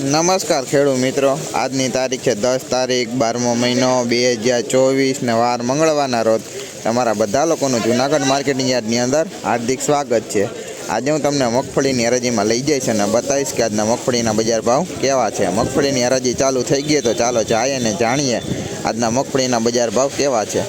નમસ્કાર ખેડૂત મિત્રો. આજની તારીખે દસ તારીખ, બારમો મહિનો, બે હજાર ચોવીસ ને વાર મંગળવારના રોજ તમારા બધા લોકોનું જુનાગઢ માર્કેટિંગ યાર્ડની અંદર હાર્દિક સ્વાગત છે. આજે હું તમને મગફળીની હરાજીમાં લઈ જઈશ અને બતાવીશ કે આજના મગફળીના બજાર ભાવ કેવા છે. મગફળીની હરાજી ચાલુ થઈ ગઈ તો ચાલો જઈએ અને જાણીએ આજના મગફળીના બજાર ભાવ કેવા છે.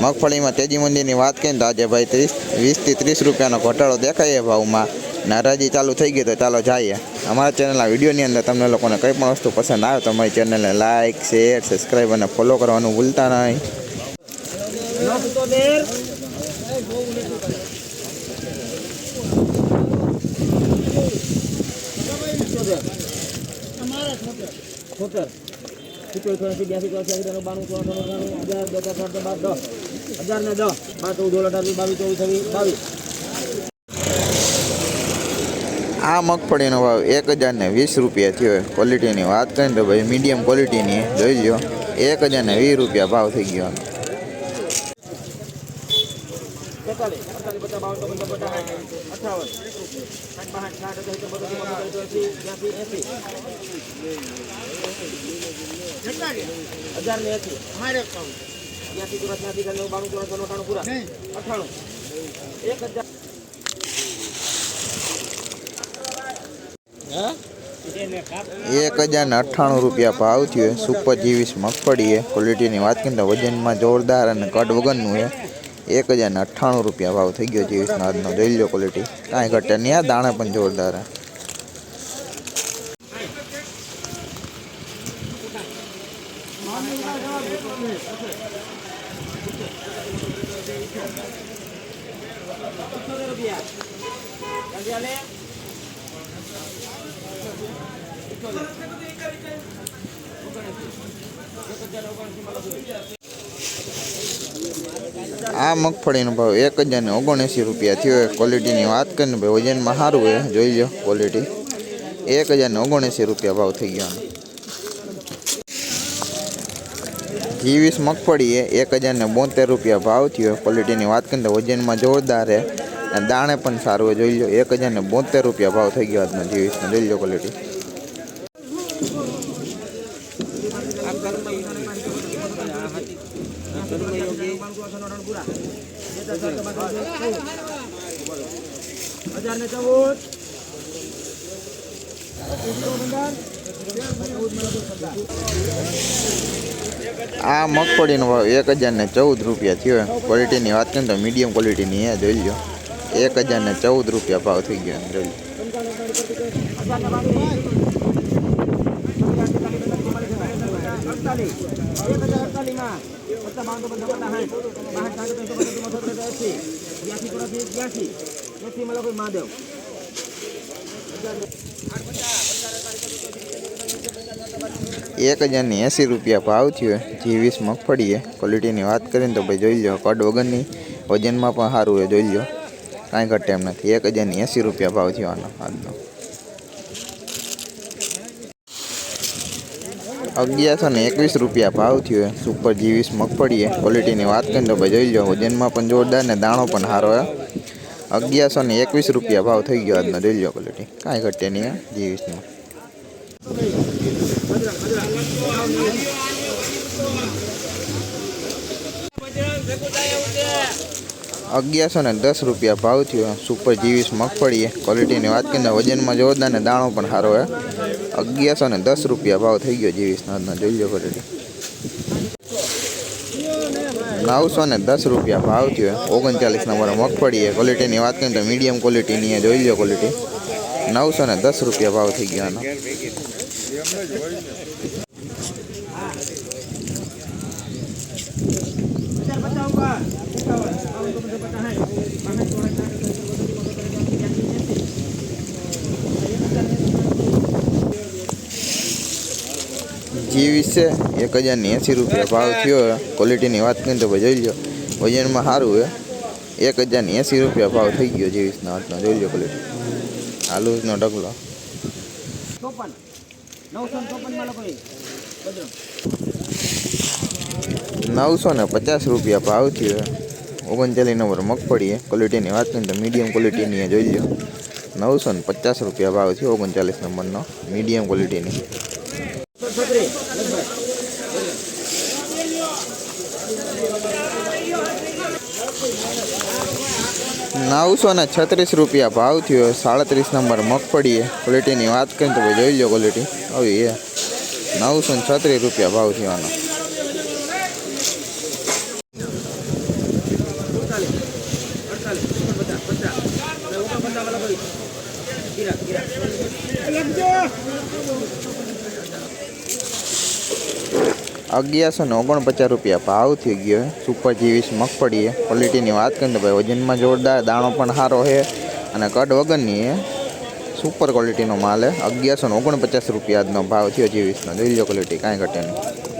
મગફળીમાં તેજી મંદીની વાત કરીએ તો આજે ભાઈ ત્રીસ, વીસથી ત્રીસ રૂપિયાનો ઘટાડો દેખાય એ ભાવમાં. ને હરાજી ચાલુ થઈ ગઈ તો ચાલો જઈએ. અમારા ચેનલના વિડીયોની અંદર તમને લોકોને કંઈ પણ વસ્તુ પસંદ આવે તો અમારી ચેનલને લાઇક શેર સબસ્ક્રાઈબ અને ફોલો કરવાનું ભૂલતા નહીં. હજાર ને દસ, બાર, ચૌદ અઢાર બાવીસ ચોવીસ બાવીસ. આ મગફળીનો ભાવ એક હજારને વીસ રૂપિયા થયો ક્વોલિટીની વાત કરીને તો ભાઈ મીડિયમ ક્વોલિટીની જોઈ લો એક હજારને વીસ રૂપિયા ભાવ થઈ ગયો. એક હજાર એક હજાર ને અઠ્ઠાણું રૂપિયા ભાવ થયો સુપર જીવીસ મગફળી એ ક્વોલિટીની વાત કરીએ તો વજનમાં જોરદાર અને કટ વગરનું એ એક હજાર ને અઠ્ઠાણું રૂપિયા ભાવ થઈ ગયો જીવીસનો આજનો. જોઈ લો ક્વોલિટી કાંઈ ઘટે નહીં. આ દાણા પણ જોરદાર છે. આ મગફળીનો ભાવ એક હજાર ને ઓગણએંસી રૂપિયા થયો. એ ક્વોલિટીની વાત કરીને ભાઈ વજનમાં સારું હોય જોઈ લો ક્વોલિટી એક હજાર ને ઓગણએંસી રૂપિયા ભાવ થઈ ગયો. જીવીસ મગફળી એ એક હજાર ને બોતેર રૂપિયા ભાવ થયો. ક્વોલિટીની વાત કરીને તો વજનમાં જોરદાર છે. અને દાણે પણ સારું હોય જોઈ લો એક હજાર ને બોતેર રૂપિયા ભાવ થઈ ગયો આજનો જીવીસનો. જોઈ લો ક્વોલિટી હજાર ને ચૌદ આ મગફળીનો ભાવ એક હજાર ને ચૌદ રૂપિયા થયો. ક્વોલિટીની વાત કરીએ તો મીડિયમ ક્વોલિટીની એ જોઈ લો એક હજાર ને ચૌદ રૂપિયા ભાવ થઈ ગયો જોઈ લો અડતાલીસ એક હજાર અડતાલીસમાં પચાસ બાવન ચોપન ચોપન સાઠ બાસઠ સાઠ ત્રણસો પચાસ ચોસઠ એસી બ્યાસી ચોરાસી બ્યાસી એસી મળો કોઈ મહાદેવ એક હજાર ને એંસી રૂપિયા ભાવ થયો. છે જીવીસ મગફળી છે. ક્વોલિટીની વાત કરીએ ને તો ભાઈ જોઈ લો કડ વગરની વજનમાં પણ સારું એ જોઈ લો કાંઈ ઘટે એમ નથી. એક હજારની એંસી રૂપિયા ભાવ થયો આનો, આજનો. અગિયારસો ને એકવીસ રૂપિયા ભાવ થયો છે સુપર જીવીસ મગફળી છે ક્વોલિટીની વાત કરીએ તો ભાઈ જોઈ લો વજનમાં પણ જોરદાર ને દાણો પણ સારો છે અગિયારસો ને એકવીસ રૂપિયા ભાવ થઈ ગયો આજનો, જોઈ લો ક્વોલિટી કાંઈ ઘટે નહીં હે જીવીસમાં અગિયારસો ને દસ રૂપિયા ભાવ થયો. સુપર જીવીસ મગફળી છે ક્વોલિટીની વાત કરીને વજનમાં જોરદાર ને દાણો પણ સારો છે અગિયારસો ને દસ રૂપિયા ભાવ થઈ ગયો જીવીસનો. આજનો જોઈ લો ક્વોલિટી નવસો ને દસ રૂપિયા ભાવ થયો. ઓગણચાલીસ નંબર મગફળી છે ક્વોલિટીની વાત કરીએ તો મીડિયમ ક્વોલિટીની છે જોઈ લો ક્વોલિટી નવસો ને દસ રૂપિયા ભાવ થઈ ગયો આનો હજાર પચાસ ઉપર એકાવન બાવન ચોપન ચોપન સાઠ બાસઠ ચોરાસી સાઠ ત્રણસો પચાસ ચોપન ચોપન બ્યાસી જીવીસ છે. એક હજારની એંસી રૂપિયા ભાવ થયો ક્વોલિટીની વાત કરીને તો ભાઈ જોઈ લો વજનમાં સારું હે. એક હજારની એંસી રૂપિયા ભાવ થઈ ગયો જીવીસનો હાથનો જોઈ લો ક્વોલિટી આલુનો ઢગલો. નવસો ને નવસો પચાસ રૂપિયા ભાવ થયો ઓગણચાલીસ નંબર મગફળી ક્વોલિટીની વાત કરીને તો મીડિયમ ક્વોલિટીની જોઈ લો નવસો ને પચાસ રૂપિયા ભાવ થયો ઓગણચાલીસ નંબરનો. મીડિયમ ક્વોલિટીની નવસો ને છત્રીસ રૂપિયા ભાવ થયો. સાડત્રીસ નંબર મગફળી ક્વોલિટીની વાત કરીએ તો ભાઈ જોઈ લો ક્વોલિટી આવી એ નવસો ને છત્રીસ રૂપિયા ભાવ થયો આનો સુડતાલીસ અડતાલીસ ઓગણપચાસ પચાસ અને ઓગણપચાસ વાળા ભાઈ ગીરા ગીરા અગિયારસો ને ઓગણપચાસ રૂપિયા ભાવ થઈ ગયો. છે સુપર જીવીસ મગફળી ક્વોલિટીની વાત કરીને ભાઈ વજનમાં જોરદાર દાણો પણ સારો છે અને કડ વગરની છે સુપર ક્વોલિટીનો માલ છે. અગિયારસો ને ઓગણપચાસ રૂપિયાનો ભાવ થયો જીવીસનો. જોઈ લો ક્વોલિટી કાંઈ ઘટે નહીં.